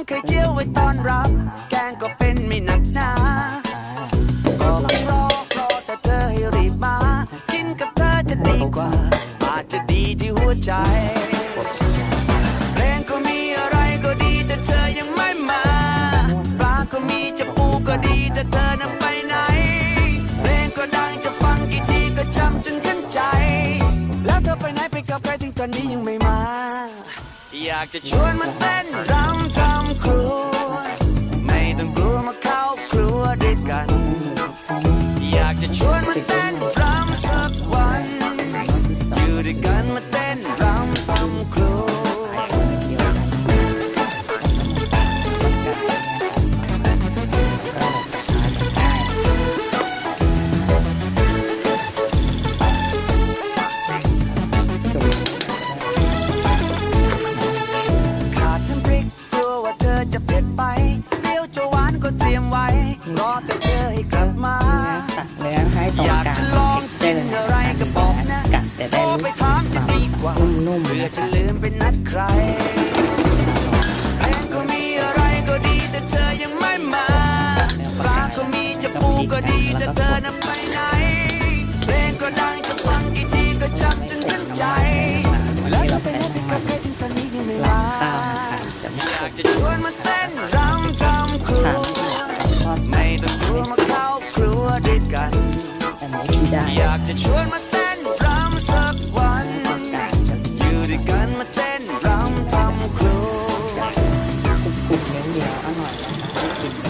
ำไข่เจียวไว้ตอนรับ แกงก็เป็นไม่หนักหนาก็ต้องรอรอแต่เธอให้รีบมา กินกับเธอจะดีกว่า อาจจะดีที่หัวใจเพลงก็มีอะไรก็ดีแต่เธอยังไม่มาปลาก็มีจะปูก็ดีแต่เธอนั้นไปไหนเพลงก็ดังจะฟังกี่ทีก็จำจนขึ้นใจ แล้วเธอไปไหนไปกับใครถึงตอนนี้ยังไม่มา อยากจะชวนมาเต้นรำทำครู ตรงอยากลางจะลองกินอะไรก็บอกนะกัดแต่ได้รู้ความจะดีกว่านุ่มๆเพื่อนะจะคะลืมไปนัดใครเพลงก็ดีแต่เธอยังไม่มาปลาก็มีจะปูก็ดีแต่เธ ไม่ที่ได้อยากจะชวนมาเต้นรำสักวันตรงกลางจะมีอยู่ด้วยกันมาเต้นรำทำครัวกรุบๆเหนียวๆอร่อยนะคะ